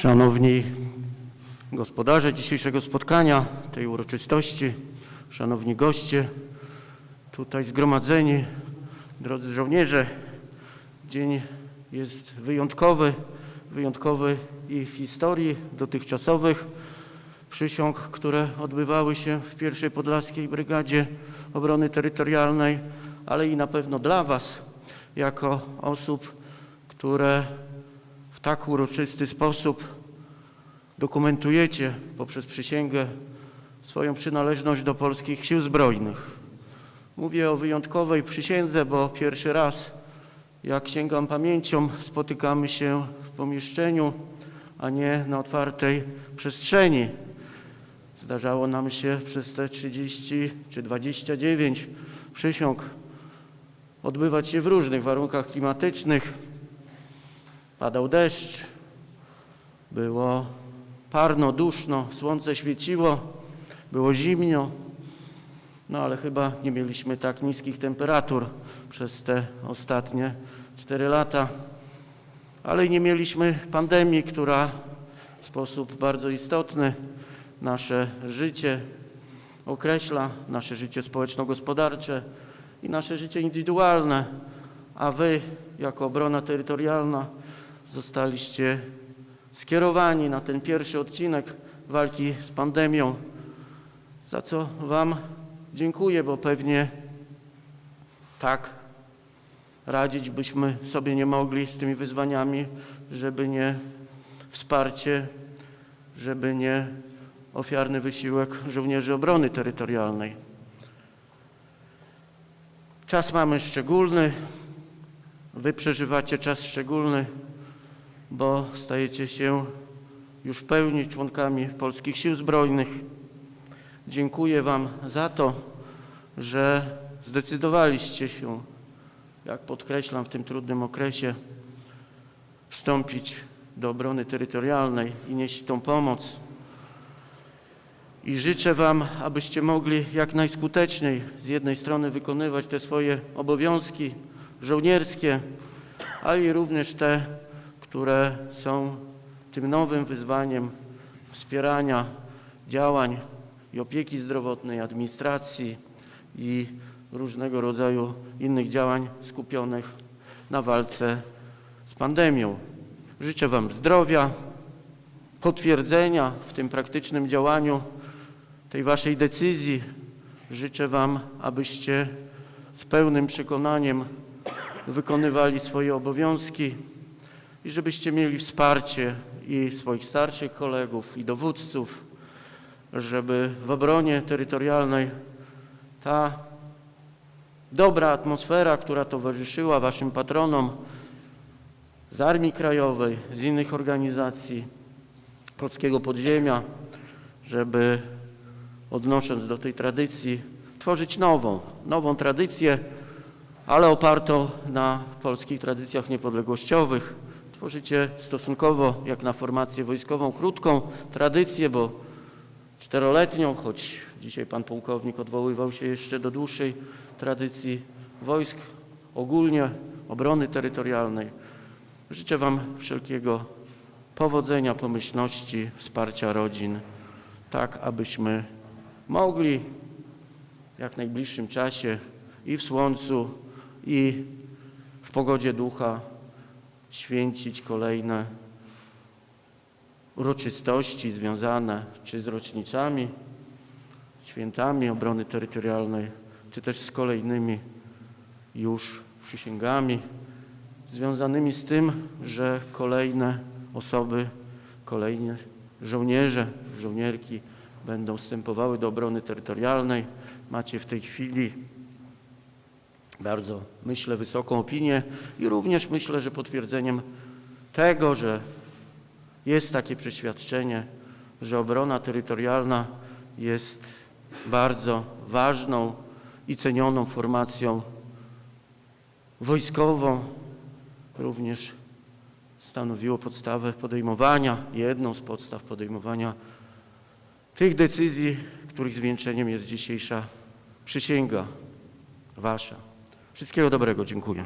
Szanowni gospodarze dzisiejszego spotkania, tej uroczystości, szanowni goście, tutaj zgromadzeni, drodzy żołnierze, dzień jest wyjątkowy, wyjątkowy i w historii dotychczasowych. Przysiąg, które odbywały się w pierwszej Podlaskiej Brygadzie Obrony Terytorialnej, ale i na pewno dla Was, jako osób, które w tak uroczysty sposób dokumentujecie poprzez przysięgę swoją przynależność do polskich sił zbrojnych. Mówię o wyjątkowej przysiędze, bo pierwszy raz, jak sięgam pamięcią, spotykamy się w pomieszczeniu, a nie na otwartej przestrzeni. Zdarzało nam się przez te 30 czy 29 przysiąg odbywać się w różnych warunkach klimatycznych. Padał deszcz, było parno, duszno, słońce świeciło, było zimno, no ale chyba nie mieliśmy tak niskich temperatur przez te ostatnie 4 lata, ale nie mieliśmy pandemii, która w sposób bardzo istotny nasze życie określa, nasze życie społeczno-gospodarcze i nasze życie indywidualne, a wy jako obrona terytorialna zostaliście skierowani na ten pierwszy odcinek walki z pandemią, za co Wam dziękuję, bo pewnie tak radzić byśmy sobie nie mogli z tymi wyzwaniami, żeby nie wsparcie, żeby nie ofiarny wysiłek żołnierzy obrony terytorialnej. Czas mamy szczególny, Wy przeżywacie czas szczególny, bo stajecie się już w pełni członkami polskich sił zbrojnych. Dziękuję Wam za to, że zdecydowaliście się, jak podkreślam, w tym trudnym okresie wstąpić do obrony terytorialnej i nieść tą pomoc. I życzę Wam, abyście mogli jak najskuteczniej z jednej strony wykonywać te swoje obowiązki żołnierskie, ale i również te, które są tym nowym wyzwaniem wspierania działań i opieki zdrowotnej, administracji i różnego rodzaju innych działań skupionych na walce z pandemią. Życzę Wam zdrowia, potwierdzenia w tym praktycznym działaniu tej Waszej decyzji. Życzę Wam, abyście z pełnym przekonaniem wykonywali swoje obowiązki i żebyście mieli wsparcie i swoich starszych kolegów, i dowódców, żeby w obronie terytorialnej ta dobra atmosfera, która towarzyszyła Waszym patronom z Armii Krajowej, z innych organizacji polskiego podziemia, żeby odnosząc do tej tradycji, tworzyć nową, nową tradycję, ale opartą na polskich tradycjach niepodległościowych. Tworzycie stosunkowo, jak na formację wojskową, krótką tradycję, bo czteroletnią, choć dzisiaj pan pułkownik odwoływał się jeszcze do dłuższej tradycji wojsk, ogólnie obrony terytorialnej. Życzę Wam wszelkiego powodzenia, pomyślności, wsparcia rodzin, tak abyśmy mogli w jak najbliższym czasie i w słońcu, i w pogodzie ducha święcić kolejne uroczystości związane czy z rocznicami, świętami obrony terytorialnej, czy też z kolejnymi już przysięgami związanymi z tym, że kolejne osoby, kolejne żołnierze, żołnierki będą wstępowały do obrony terytorialnej. Macie w tej chwili bardzo, myślę, wysoką opinię i również myślę, że potwierdzeniem tego, że jest takie przeświadczenie, że obrona terytorialna jest bardzo ważną i cenioną formacją wojskową, również stanowiło podstawę podejmowania, jedną z podstaw podejmowania tych decyzji, których zwieńczeniem jest dzisiejsza przysięga wasza. Wszystkiego dobrego, dziękuję.